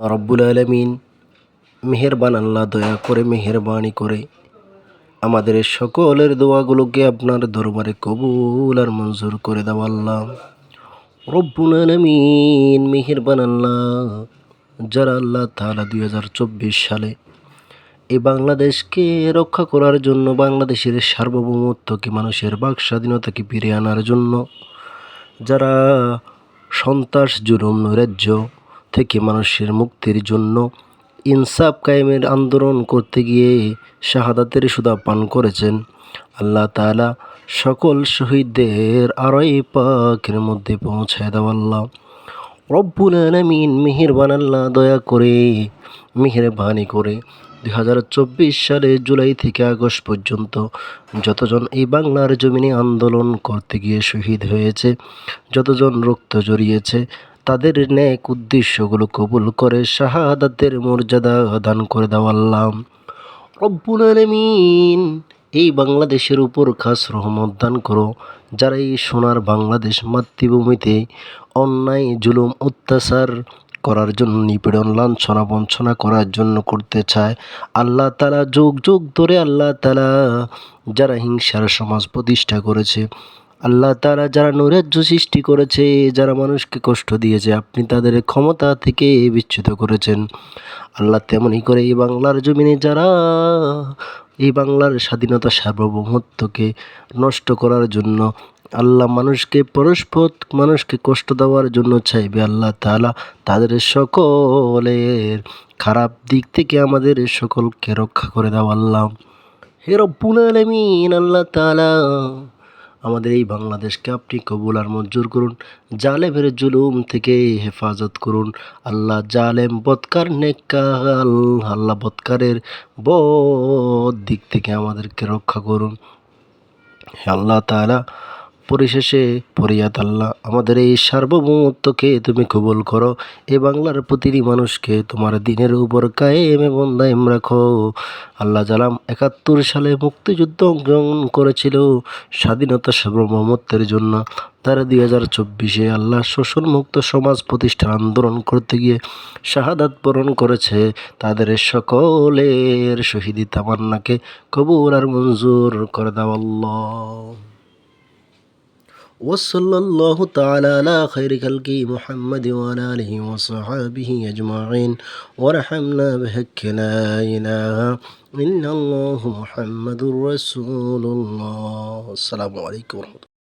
রব্বুল আলমিন মেহেরবান আল্লাহ দয়া করে, মেহেরবানি করে আমাদের সকলের দোয়াগুলোকে আপনার দরবারে কবুল আর মঞ্জুর করে দাও আল্লাহ। রব্বুল আলমিন মেহেরবান আল্লাহ, যারা আল্লাহ তালা দুই হাজার চব্বিশ সালে এই বাংলাদেশকে রক্ষা করার জন্য, বাংলাদেশের সার্বভৌমত্বকে, মানুষের বাক স্বাধীনতাকে ফিরিয়ে আনার জন্য, যারা সন্ত্রাস জুলুম নৈরাজ্য থেকে মানুষের মুক্তির জন্য ইনসাফ কায়েমের আন্দোলন করতে গিয়ে শাহাদাতের সুদা পান করেছেন। আল্লাহ তাআলা সকল শহীদদের আড়াই পাকের মধ্যে পৌঁছায় দাও আল্লাহ। রব্বুল আলমিন মেহেরবান আল্লাহ, দয়া করে মেহেরবানি করে দুই হাজার চব্বিশ সালে জুলাই থেকে আগস্ট পর্যন্ত যতজন এই বাংলার জমিনে আন্দোলন করতে গিয়ে শহীদ হয়েছে, যতজন রক্ত জড়িয়েছে তাদের ন্যাক উদ্দেশ্যগুলো কবুল করে শাহাদাতের মর্যাদা দান করে দাও আল্লাহ। রব্বুল আলমিন, এই বাংলাদেশের উপর খাস রহমত দান করো। যারা এই সোনার বাংলাদেশ মাতৃভূমিতে অন্যায়, জুলুম, অত্যাচার করার জন্য নিপীড়ন, লাঞ্ছনা, বঞ্চনা করার জন্য করতে চায়, আল্লাহ তালা যুগ যুগ ধরে আল্লাহ তালা যারা হিংসার সমাজ প্রতিষ্ঠা করেছে আল্লাহ তারা যারা নৈরাজ্য সৃষ্টি করেছে, যারা মানুষকে কষ্ট দিয়েছে, আপনি তাদের ক্ষমতা থেকে বিচ্যুত করেছেন। আল্লাহ তেমনই করে এই বাংলার জমিনে যারা, এই বাংলার স্বাধীনতা সার্বভৌমত্বকে নষ্ট করার জন্য, আল্লাহ মানুষকে পরস্পর মানুষকে কষ্ট দেওয়ার জন্য চাইবে, আল্লাহ তালা তাদের সকলের খারাপ দিক থেকে আমাদের সকলকে রক্ষা করে দাও, আল্লাহ। হে রব্বুল আলমিন, আল্লাহ তালা আমাদের এই বাংলাদেশকে আপনি কবুল আর মঞ্জুর করুন। জালেমের জুলুম থেকে হেফাজত করুন। আল্লাহ জালেম বৎকার নেকাল আল্লাহ বৎকারের বদ দিক থেকে আমাদেরকে রক্ষা করুন। আল্লাহ তালা পরিশেষে ফরিয়াদ আল্লাহ আমাদের এই সার্বভৌমত্বকে তুমি কবুল করো। এ বাংলার প্রতিটি মানুষকে তোমার দিনের উপর কায়েম এবং দায়েম রাখো। আল্লাহ জালাম একাত্তর সালে মুক্তিযুদ্ধ অংশগ্রহণ করেছিল স্বাধীনতা সার্বভৌমত্বের জন্য। তারা দুই হাজার চব্বিশে আল্লাহ শোষণমুক্ত সমাজ প্রতিষ্ঠার আন্দোলন করতে গিয়ে শাহাদাত বরণ করেছে। তাদের সকলের শহীদি তামান্নাকে কবুল আর মঞ্জুর করে দাও আল্লাহ। وصلى الله تعالى على خير خلقه محمد وعلى آله وصحابه أجمعين. ورحمنا بحق لا إله إلا الله محمد رسول الله. السلام عليكم ورحمة الله.